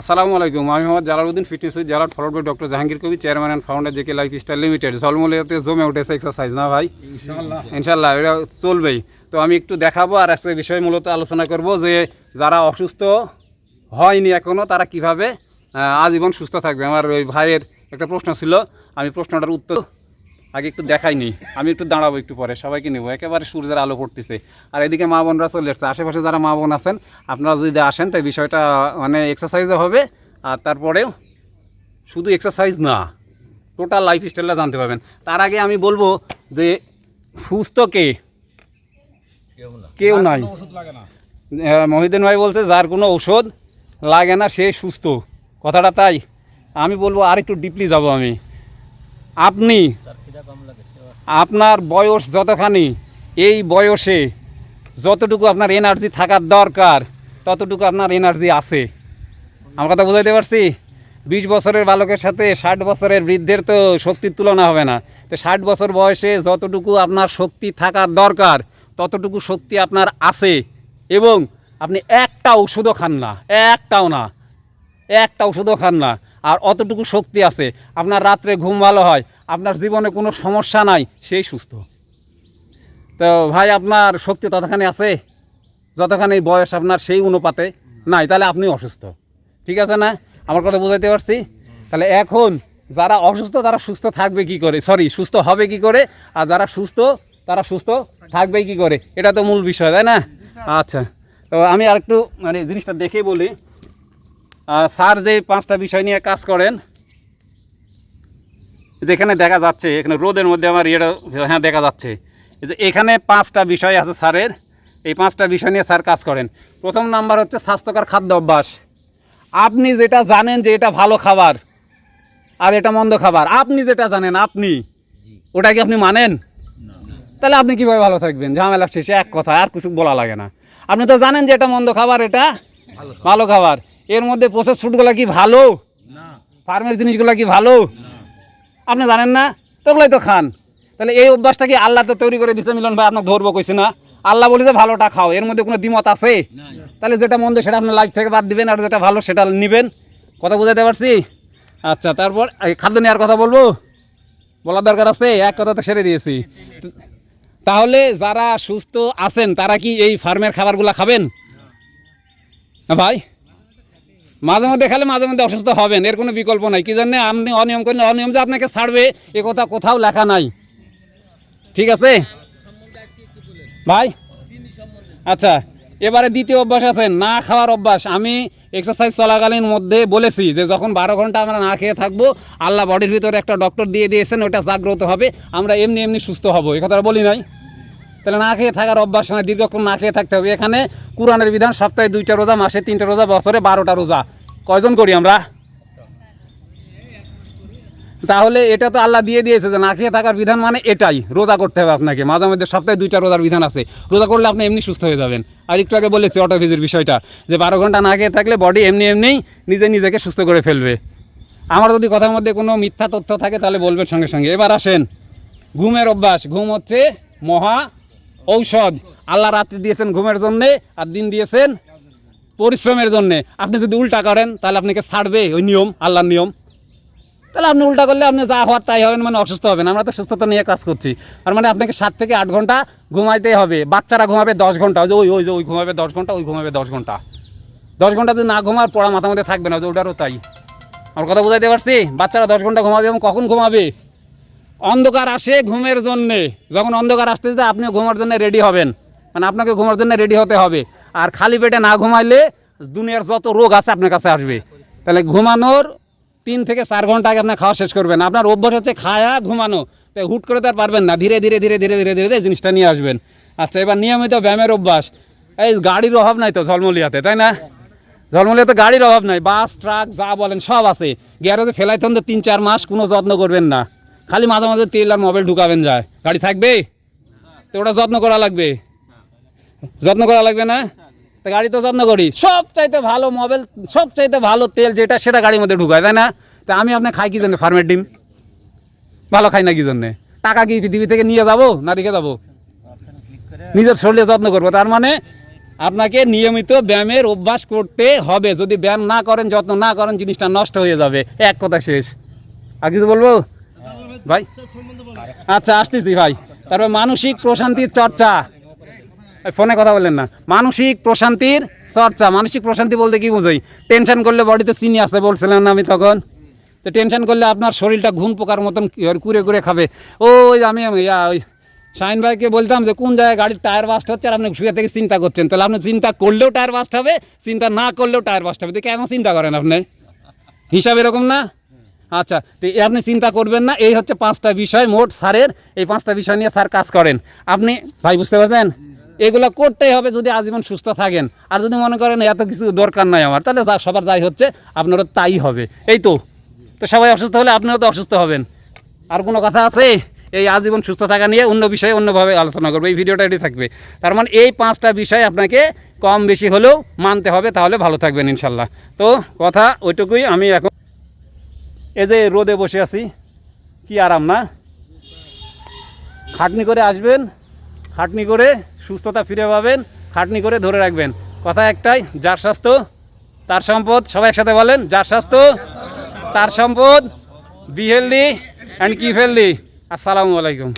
আসসালামু আলাইকুম আমি Mohammad Jalaluddin fitness with Jalal followed by doctor Jahangir Kabir chairman and founder JK lifestyle limited জলমলিয়াতে জমে উঠেছে exercise না ভাই? ইনশাল্লাহ এটা চলবেই। তো আমি একটু দেখাবো আর একটা বিষয় মূলত আলোচনা করব যে যারা অসুস্থ হয়নি এখনও তারা কীভাবে আজীবন সুস্থ থাকবে। আমার ওই ভাইয়ের একটা প্রশ্ন ছিল আমি প্রশ্নটার উত্তর আগে একটু দেখাই দেখাইনি আমি একটু দাঁড়াবো একটু পরে সবাইকে নেব। একেবারে সূর্যের আলো পড়তেছে। আর এদিকে মা বোনরা চলে যাচ্ছে। আশেপাশে যারা মা বোন আছেন আপনারা যদি আসেন তাই বিষয়টা মানে এক্সারসাইজও হবে। আর তারপরেও শুধু এক্সারসাইজ না টোটাল লাইফ স্টাইলটা জানতে পারবেন। তার আগে আমি বলব যে সুস্থ কে? কেউ নাই। আহ, মহিউদ্দিন ভাই বলছে যার কোনো ঔষধ লাগে না সে সুস্থ। কথাটা তাই। আমি বলব আর একটু ডিপলি যাব আমি। আপনি আপনার বয়স যতখানি, এই বয়সে যতটুকু আপনার এনার্জি থাকার দরকার, ততটুকু আপনার এনার্জি আছে। আমার কথা বুঝাইতে পারছি? বিশ বছরের বালকের সাথে ষাট বছরের বৃদ্ধের তো শক্তির তুলনা হবে না। তো ষাট বছর বয়সে যতটুকু আপনার শক্তি থাকার দরকার, ততটুকু শক্তি আপনার আছে এবং আপনি একটা ওষুধও খান না, একটাও না, একটা ওষুধও খান না, আর অতটুকু শক্তি আছে। আপনার রাত্রে ঘুম ভালো হয় আপনার জীবনে কোনো সমস্যা নাই, সেই সুস্থ। তো ভাই, আপনার শক্তি ততখানি আছে? যতখানি বয়স আপনার সেই অনুপাতে নাই, তাহলে আপনি অসুস্থ। ঠিক আছে না? আমার কথা বোঝাইতে পারছি? তাহলে এখন যারা অসুস্থ, তারা সুস্থ থাকবে কি করে? সরি সুস্থ হবে কি করে? আর যারা সুস্থ, তারা সুস্থ থাকবে কি করে? এটা তো মূল বিষয়, তাই না? আচ্ছা তো আমি আরেকটু মানে জিনিসটা দেখে বলি। স্যার যে পাঁচটা বিষয় নিয়ে কাজ করেন যেখানে দেখা যাচ্ছে এখানে রোদের মধ্যে আমার ইয়েটা হ্যাঁ দেখা যাচ্ছে। যে এখানে পাঁচটা বিষয় আছে স্যারের। এই পাঁচটা বিষয় নিয়ে স্যার কাজ করেন। প্রথম নাম্বার হচ্ছে স্বাস্থ্যকর খাদ্য অভ্যাস। আপনি যেটা জানেন যে এটা ভালো খাবার আর এটা মন্দ খাবার আপনি যেটা জানেন আপনি। ওটা কি আপনি মানেন? তাহলে আপনি কীভাবে ভালো থাকবেন? ঝামেলা শেষে এক কথা আর কিছু বলা লাগে না। আপনি তো জানেন যে এটা মন্দ খাবার এটা ভালো খাবার। এর মধ্যে প্রসেস ফুডগুলো কি ভালো? ফার্মের জিনিসগুলো কি ভালো? আপনি জানেন না? তো ওগুলোই তো খান। তাহলে এই অভ্যাসটা কি আল্লাহ তো তৈরি করে দিচ্ছে মিলন ভাই? আপনাকে ধরবো কইছে না। আল্লাহ বলেছে ভালোটা খাও। এর মধ্যে কোনো দ্বিমত আছে? তাহলে যেটা মন্দ সেটা আপনার লাইফ থেকে বাদ দিবেন আর যেটা ভালো সেটা নেবেন। কথা বুঝাতে পারছি? আচ্ছা তারপর এই খাদ্য নেওয়ার কথা বলব? বলার দরকার আছে? এক কথা তো সেরে দিয়েছি। তাহলে যারা সুস্থ আছেন তারা কি এই ফার্মের খাবারগুলো খাবেন? না ভাই? মাঝে মধ্যে খেলে মাঝে মধ্যে অসুস্থ হবেন, এর কোনো বিকল্প নাই। কি জন্য আপনি অনিয়ম করলে অনিয়ম যে আপনাকে ছাড়বে, এ কথা কোথাও লেখা নাই। ঠিক আছে? ভাই? আচ্ছা এবারে দ্বিতীয় অভ্যাস আছে, না খাওয়ার অভ্যাস। আমি এক্সারসাইজ চলাকালীন মধ্যে বলেছি যে, যখন বারো ঘণ্টা আমরা না খেয়ে থাকব, আল্লাহ বডির ভিতরে একটা ডক্টর দিয়ে দিয়েছেন, ওটা জাগ্রত হবে, আমরা এমনি এমনি সুস্থ হব। এ কথাটা বলি নাই? তাহলে না খেয়ে থাকার অভ্যাস মানে দীর্ঘক্ষণ না খেয়ে থাকতে হবে। এখানে কোরআনের বিধান, সপ্তাহে দুইটা রোজা, মাসে তিনটা রোজা, বছরে বারোটা রোজা। কয়জন করি আমরা? তাহলে এটা তো আল্লাহ দিয়ে দিয়েছে যে না খেয়ে থাকার বিধান মানে এটাই, রোজা করতে হবে আপনাকে। মাঝে মধ্যে সপ্তাহে দুইটা রোজার বিধান আছে। রোজা করলে আপনি এমনি সুস্থ হয়ে যাবেন। আর একটু আগে বলেছি অটোফিজের বিষয়টা, যে বারো ঘণ্টা না খেয়ে থাকলে বডি এমনি এমনিই নিজে নিজেকে সুস্থ করে ফেলবে। আমার যদি কথার মধ্যে কোনো মিথ্যা তথ্য থাকে, তাহলে বলবেন সঙ্গে সঙ্গে। এবার আসেন, ঘুমের অভ্যাস। ঘুম হচ্ছে মহা ঔষধ। আল্লাহ রাত্রি দিয়েছেন ঘুমের জন্যে আর দিন দিয়েছেন পরিশ্রমের জন্যে। আপনি যদি উল্টা করেন, তাহলে আপনাকে ছাড়বে ওই নিয়ম, আল্লাহর নিয়ম। তাহলে আপনি উল্টা করলে আপনি যা হওয়ার তাই হবেন মানে অসুস্থ হবেন। আমরা তো সুস্থতা নিয়ে কাজ করছি। তার মানে আপনাকে সাত থেকে আট ঘণ্টা ঘুমাইতে হবে। বাচ্চারা ঘুমাবে দশ ঘণ্টা। ওই ওই ওই ঘুমাবে দশ ঘণ্টা, ওই ঘুমাবে দশ ঘণ্টা। দশ ঘণ্টা যদি না ঘুমার পড়া মাথা মধ্যে থাকবে না। ওটারও তাই। আমার কথা বুঝাইতে পারছি? বাচ্চারা দশ ঘণ্টা ঘুমাবে এবং কখন ঘুমাবে? অন্ধকার আসে ঘুমের জন্যে। যখন অন্ধকার আসতেছে আপনি ঘুমার জন্য রেডি হবেন। মানে আপনাকে ঘুমার জন্য রেডি হতে হবে। আর খালি পেটে না ঘুমাইলে দুনিয়ার যত রোগ আছে আপনার কাছে আসবে। তাহলে ঘুমানোর তিন থেকে চার ঘণ্টা আগে আপনার খাওয়া শেষ করবেন। আপনার অভ্যাস হচ্ছে খায়া ঘুমানো। তাই হুট করে তো আর পারবেন না। ধীরে ধীরে ধীরে ধীরে ধীরে ধীরে জিনিসটা নিয়ে আসবেন। আচ্ছা এবার নিয়মিত ব্যায়ামের অভ্যাস। এই গাড়ির অভাব নাই তো ঝলমলিয়াতে, তাই না? ঝলমলিয়াতে গাড়ির অভাব নাই। বাস, ট্রাক, যা বলেন সব আছে। গ্যারেজে ফেলাইতেন তো তিন, চার মাস কোনো যত্ন করবেন না। খালি মাঝে মাঝে তেল আর মোবাইল ঢুকাবেন যায়। গাড়ি থাকবে? তো ওটা যত্ন করা লাগবে। যত্ন করা লাগবে না? তো গাড়ি তো যত্ন করি। সব চাইতে ভালো মোবাইল সব চাইতে ভালো তেল যেটা, সেটা গাড়ির মধ্যে ঢুকায়, তাই না? তা আমি আপনি খাই কি জন্য? ফার্মের ডিম। ভালো খাই না কি জন্যে? টাকা কি পৃথিবী থেকে নিয়ে যাব না রেখে যাব? নিজের শরীরে যত্ন করব। তার মানে আপনাকে নিয়মিত ব্যায়ামের অভ্যাস করতে হবে। যদি ব্যায়াম না করেন, যত্ন না করেন, জিনিসটা নষ্ট হয়ে যাবে। এক কথা শেষ। আর কিছু বলব? ভাই? আচ্ছা আসতেছি ভাই। তারপর মানসিক প্রশান্তির চর্চা। ফোনে কথা বললেন না। মানসিক প্রশান্তির চর্চা। মানসিক প্রশান্তি বলতে কি বোঝাই? টেনশন করলে বডিতে চিনি আসে বলছিলেন না আমি তখন। তো টেনশন করলে আপনার শরীরটা ঘুম পোকার মতন কি কুরে কুরে খাবে। ওই আমি ওই শাহিন ভাইকে বলতাম যে, কোন জায়গায় গাড়ির টায়ার বাস্ট হচ্ছে আর আপনি শুয়ে থেকে চিন্তা করছেন? তাহলে আপনি চিন্তা করলেও টায়ার বাস্ট হবে, চিন্তা না করলেও টায়ার বাস্ট হবে। তো কেন চিন্তা করেন আপনি? হিসাব এরকম না? আচ্ছা তো আপনি চিন্তা করবেন না, এই হচ্ছে পাঁচটা বিষয় মোট স্যারের এই পাঁচটা বিষয় নিয়ে স্যার কাজ করেন। আপনি, ভাই, বুঝতে পারছেন? এগুলো করতেই হবে যদি আজীবন সুস্থ থাকেন। আর যদি মনে করেন এত কিছু দরকার নাই আমার, তাহলে সবার যাই হচ্ছে, আপনারও তাই হবে। এই তো তো সবাই অসুস্থ হলে আপনারা তো অসুস্থ হবেন। আর কোনো কথা আছে? এই আজীবন সুস্থ থাকা নিয়ে অন্য বিষয়ে অন্যভাবে আলোচনা করব, এই ভিডিওটা এটি থাকবে। তার মানে এই পাঁচটা বিষয় আপনাকে কম বেশি হলেও মানতে হবে, তাহলে ভালো থাকবেন ইনশাল্লাহ। তো কথা ওইটুকুই, আমি এখন এই যে রোদে বসে আছি, কি আরাম না? খাটনি করে আসবেন, খাটনি করে সুস্থতা ফিরে পাবেন, খাটনি করে ধরে রাখবেন। কথা একটাই, যার স্বাস্থ্য, তার সম্পদ সবাই একসাথে বলেন, যার স্বাস্থ্য, তার সম্পদ be healthy and keep healthy আসসালামু আলাইকুম।